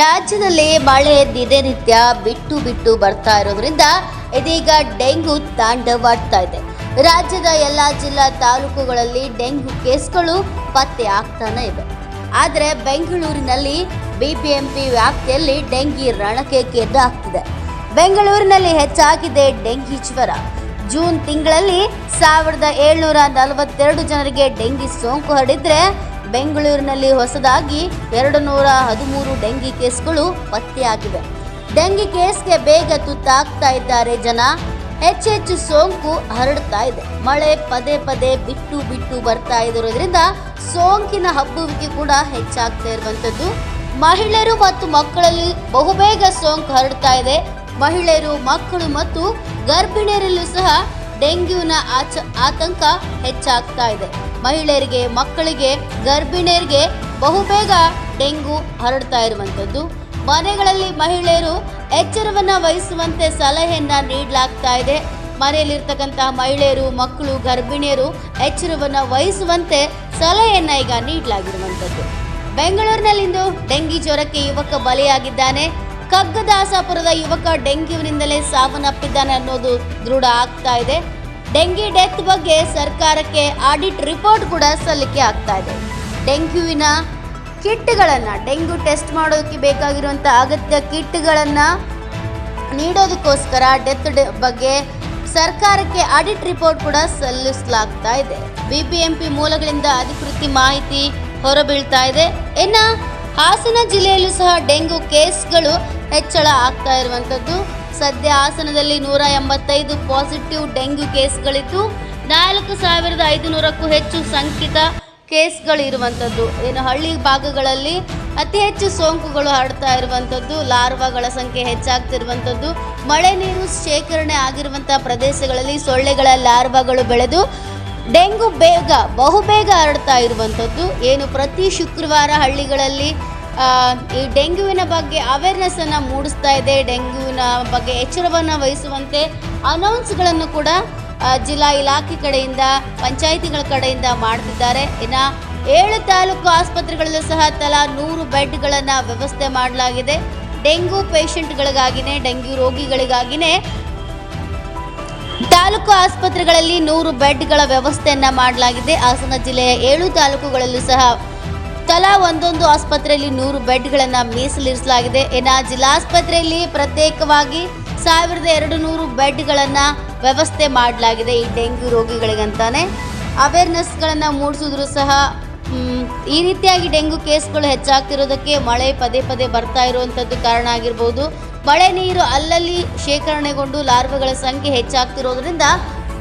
ರಾಜ್ಯದಲ್ಲಿ ಮಳೆ ದಿನನಿತ್ಯ ಬಿಟ್ಟು ಬಿಟ್ಟು ಬರ್ತಾ ಇರೋದ್ರಿಂದ ಇದೀಗ ಡೆಂಗು ತಾಂಡವಾಡ್ತಾ ಇದೆ. ರಾಜ್ಯದ ಎಲ್ಲ ಜಿಲ್ಲಾ ತಾಲೂಕುಗಳಲ್ಲಿ ಡೆಂಗು ಕೇಸ್ಗಳು ಪತ್ತೆ ಆಗ್ತಾನೆ ಇವೆ. ಆದರೆ ಬೆಂಗಳೂರಿನಲ್ಲಿ ಬಿಬಿಎಂಪಿ ವ್ಯಾಪ್ತಿಯಲ್ಲಿ ಡೆಂಗಿ ರಣಕೇಕೆ ಆಗ್ತಿದೆ. ಬೆಂಗಳೂರಿನಲ್ಲಿ ಹೆಚ್ಚಾಗಿದೆ ಡೆಂಗಿ ಜ್ವರ. ಜೂನ್ ತಿಂಗಳಲ್ಲಿ ಸಾವಿರದ ಏಳ್ನೂರ ನಲವತ್ತೆರಡು ಜನರಿಗೆ ಡೆಂಗಿ ಸೋಂಕು ಹರಡಿದ್ರೆ ಬೆಂಗಳೂರಿನಲ್ಲಿ ಹೊಸದಾಗಿ ಎರಡು ನೂರ ಹದಿಮೂರು ಡೆಂಗಿ ಕೇಸ್ಗಳು ಪತ್ತೆಯಾಗಿವೆ. ಡೆಂಗಿ ಕೇಸ್ಗೆ ಬೇಗ ತುತ್ತಾಗ್ತಾ ಇದ್ದಾರೆ ಜನ. ಹೆಚ್ಚೆಚ್ಚು ಸೋಂಕು ಹರಡ್ತಾ ಇದೆ. ಮಳೆ ಪದೇ ಪದೇ ಬಿಟ್ಟು ಬಿಟ್ಟು ಬರ್ತಾ ಇರೋದ್ರಿಂದ ಸೋಂಕಿನ ಹಬ್ಬುವಿಕೆ ಕೂಡ ಹೆಚ್ಚಾಗ್ತಾ ಇರುವಂತದ್ದು ಮಹಿಳೆಯರು ಮತ್ತು ಮಕ್ಕಳಲ್ಲಿ ಬಹುಬೇಗ ಸೋಂಕು ಹರಡ್ತಾ ಇದೆ. ಮಹಿಳೆಯರು, ಮಕ್ಕಳು ಮತ್ತು ಗರ್ಭಿಣಿಯರಲ್ಲೂ ಸಹ ಡೆಂಗ್ಯೂನ ಆಚ, ಆತಂಕ ಹೆಚ್ಚಾಗ್ತಾ ಇದೆ. ಮಹಿಳೆಯರಿಗೆ, ಮಕ್ಕಳಿಗೆ, ಗರ್ಭಿಣಿಯರಿಗೆ ಬಹುಬೇಗ ಡೆಂಗು ಹರಡ್ತಾ ಇರುವಂಥದ್ದು. ಮನೆಗಳಲ್ಲಿ ಮಹಿಳೆಯರು ಎಚ್ಚರವನ್ನು ವಹಿಸುವಂತೆ ಸಲಹೆಯನ್ನ ನೀಡಲಾಗ್ತಾ ಇದೆ. ಮನೆಯಲ್ಲಿರ್ತಕ್ಕಂತಹ ಮಹಿಳೆಯರು, ಮಕ್ಕಳು, ಗರ್ಭಿಣಿಯರು ಎಚ್ಚರವನ್ನು ವಹಿಸುವಂತೆ ಸಲಹೆಯನ್ನ ಈಗ ನೀಡಲಾಗಿರುವಂಥದ್ದು. ಬೆಂಗಳೂರಿನಲ್ಲಿಂದು ಡೆಂಗಿ ಜ್ವರಕ್ಕೆ ಯುವಕ ಬಲಿಯಾಗಿದ್ದಾನೆ. ಕಗ್ಗದಾಸಾಪುರದ ಯುವಕ ಡೆಂಗ್ಯೂನಿಂದಲೇ ಸಾವನ್ನಪ್ಪಿದ್ದಾನೆ ಅನ್ನೋದು ದೃಢ ಆಗ್ತಾ ಇದೆ. ಡೆಂಗಿ ಡೆತ್ ಬಗ್ಗೆ ಸರ್ಕಾರಕ್ಕೆ ಆಡಿಟ್ ರಿಪೋರ್ಟ್ ಕೂಡ ಸಲ್ಲಿಕೆ ಆಗ್ತಾ ಇದೆ. ಡೆಂಗ್ಯೂವಿನ ಕಿಟ್ಗಳನ್ನು, ಡೆಂಗ್ಯೂ ಟೆಸ್ಟ್ ಮಾಡೋದಕ್ಕೆ ಬೇಕಾಗಿರುವಂಥ ಅಗತ್ಯ ಕಿಟ್ಗಳನ್ನು ನೀಡೋದಕ್ಕೋಸ್ಕರ ಡೆತ್ ಬಗ್ಗೆ ಸರ್ಕಾರಕ್ಕೆ ಆಡಿಟ್ ರಿಪೋರ್ಟ್ ಕೂಡ ಸಲ್ಲಿಸಲಾಗ್ತಾ ಇದೆ. ಬಿಬಿಎಂಪಿ ಮೂಲಗಳಿಂದ ಅಧಿಕೃತ ಮಾಹಿತಿ ಹೊರಬೀಳ್ತಾ ಇದೆ. ಇನ್ನು ಹಾಸನ ಜಿಲ್ಲೆಯಲ್ಲೂ ಸಹ ಡೆಂಗ್ಯೂ ಕೇಸ್ಗಳು ಹೆಚ್ಚಳ ಆಗ್ತಾ ಇರುವಂಥದ್ದು. ಸದ್ಯ ಹಾಸನದಲ್ಲಿ ನೂರ ಎಂಬತ್ತೈದು ಪಾಸಿಟಿವ್ ಡೆಂಗ್ಯೂ ಕೇಸ್ಗಳಿದ್ದು, ನಾಲ್ಕು ಸಾವಿರದ ಐದುನೂರಕ್ಕೂ ಹೆಚ್ಚು ಸಂಕಿತ ಕೇಸ್ಗಳು ಇರುವಂಥದ್ದು ಏನು ಹಳ್ಳಿ ಭಾಗಗಳಲ್ಲಿ ಅತಿ ಹೆಚ್ಚು ಸೋಂಕುಗಳು ಹರಡ್ತಾ ಇರುವಂಥದ್ದು, ಲಾರ್ವಾಗಳ ಸಂಖ್ಯೆ ಹೆಚ್ಚಾಗ್ತಿರುವಂಥದ್ದು. ಮಳೆ ನೀರು ಶೇಖರಣೆ ಆಗಿರುವಂಥ ಪ್ರದೇಶಗಳಲ್ಲಿ ಸೊಳ್ಳೆಗಳ ಲಾರ್ವಾಗಳು ಬೆಳೆದು ಡೆಂಗು ಬೇಗ, ಬಹುಬೇಗ ಹರಡ್ತಾ ಇರುವಂಥದ್ದು. ಏನು ಪ್ರತಿ ಶುಕ್ರವಾರ ಹಳ್ಳಿಗಳಲ್ಲಿ ಈ ಡೆಂಗ್ಯೂವಿನ ಬಗ್ಗೆ ಅವೇರ್ನೆಸ್ ಅನ್ನು ಮೂಡಿಸ್ತಾ ಇದೆ. ಡೆಂಗ್ಯೂವಿನ ಬಗ್ಗೆ ಎಚ್ಚರವನ್ನು ವಹಿಸುವಂತೆ ಅನೌನ್ಸ್ಗಳನ್ನು ಕೂಡ ಜಿಲ್ಲಾ ಇಲಾಖೆ ಕಡೆಯಿಂದ, ಪಂಚಾಯಿತಿಗಳ ಕಡೆಯಿಂದ ಮಾಡ್ತಿದ್ದಾರೆ. ಇನ್ನು ಏಳು ತಾಲೂಕು ಆಸ್ಪತ್ರೆಗಳಲ್ಲೂ ಸಹ ತಲಾ ನೂರು ಬೆಡ್ಗಳನ್ನು ವ್ಯವಸ್ಥೆ ಮಾಡಲಾಗಿದೆ. ಡೆಂಗು ಪೇಷಂಟ್ಗಳಿಗಾಗಿನೇ, ಡೆಂಗ್ಯೂ ರೋಗಿಗಳಿಗಾಗಿನೇ ತಾಲೂಕು ಆಸ್ಪತ್ರೆಗಳಲ್ಲಿ ನೂರು ಬೆಡ್ಗಳ ವ್ಯವಸ್ಥೆಯನ್ನು ಮಾಡಲಾಗಿದೆ. ಹಾಸನ ಜಿಲ್ಲೆಯ ಏಳು ತಾಲೂಕುಗಳಲ್ಲೂ ಸಹ ತಲಾ ಒಂದೊಂದು ಆಸ್ಪತ್ರೆಯಲ್ಲಿ ನೂರು ಬೆಡ್ಗಳನ್ನು ಮೀಸಲಿರಿಸಲಾಗಿದೆ. ಇನ್ನು ಜಿಲ್ಲಾಸ್ಪತ್ರೆಯಲ್ಲಿ ಪ್ರತ್ಯೇಕವಾಗಿ ಸಾವಿರದ ಎರಡು ನೂರು ಬೆಡ್ಗಳನ್ನು ವ್ಯವಸ್ಥೆ ಮಾಡಲಾಗಿದೆ ಈ ಡೆಂಗ್ಯೂ ರೋಗಿಗಳಿಗಂತಾನೆ. ಅವೇರ್ನೆಸ್ಗಳನ್ನು ಮೂಡಿಸಿದ್ರು ಸಹ ಈ ರೀತಿಯಾಗಿ ಡೆಂಗು ಕೇಸ್ಗಳು ಹೆಚ್ಚಾಗ್ತಿರೋದಕ್ಕೆ ಮಳೆ ಪದೇ ಪದೇ ಬರ್ತಾ ಇರುವಂಥದ್ದು ಕಾರಣ ಆಗಿರ್ಬೋದು. ಮಳೆ ನೀರು ಅಲ್ಲಲ್ಲಿ ಶೇಖರಣೆಗೊಂಡು ಲಾರ್ವಗಳ ಸಂಖ್ಯೆ ಹೆಚ್ಚಾಗ್ತಿರೋದ್ರಿಂದ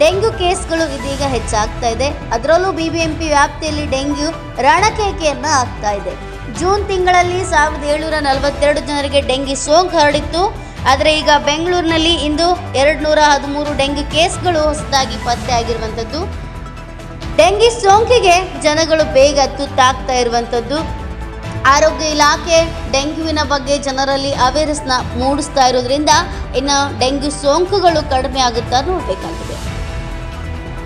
ಡೆಂಗ್ಯೂ ಕೇಸ್ಗಳು ಇದೀಗ ಹೆಚ್ಚಾಗ್ತಾ ಇದೆ. ಅದರಲ್ಲೂ ಬಿಬಿಎಂಪಿ ವ್ಯಾಪ್ತಿಯಲ್ಲಿ ಡೆಂಗ್ಯೂ ರಣಕೇಕೆಯನ್ನ ಆಗ್ತಾ ಇದೆ. ಜೂನ್ ತಿಂಗಳಲ್ಲಿ ಸಾವಿರದ ಏಳ್ನೂರ ನಲವತ್ತೆರಡು ಜನರಿಗೆ ಡೆಂಗಿ ಸೋಂಕು ಹರಡಿತ್ತು. ಆದರೆ ಈಗ ಬೆಂಗಳೂರಿನಲ್ಲಿ ಇಂದು ಎರಡು ನೂರ ಹದಿಮೂರು ಡೆಂಗ್ಯೂ ಕೇಸ್ಗಳು ಹೊಸದಾಗಿ ಪತ್ತೆ ಆಗಿರುವಂಥದ್ದು ಡೆಂಗಿ ಸೋಂಕಿಗೆ ಜನಗಳು ಬೇಗ ತುತ್ತಾಗ್ತಾ ಇರುವಂಥದ್ದು. ಆರೋಗ್ಯ ಇಲಾಖೆ ಡೆಂಗ್ಯೂವಿನ ಬಗ್ಗೆ ಜನರಲ್ಲಿ ಅವೇರ್ನೆಸ್ನ ಮೂಡಿಸ್ತಾ ಇರೋದ್ರಿಂದ ಇನ್ನು ಡೆಂಗ್ಯೂ ಸೋಂಕುಗಳು ಕಡಿಮೆ ಆಗುತ್ತಾ ನೋಡಬೇಕಾಗಿದೆ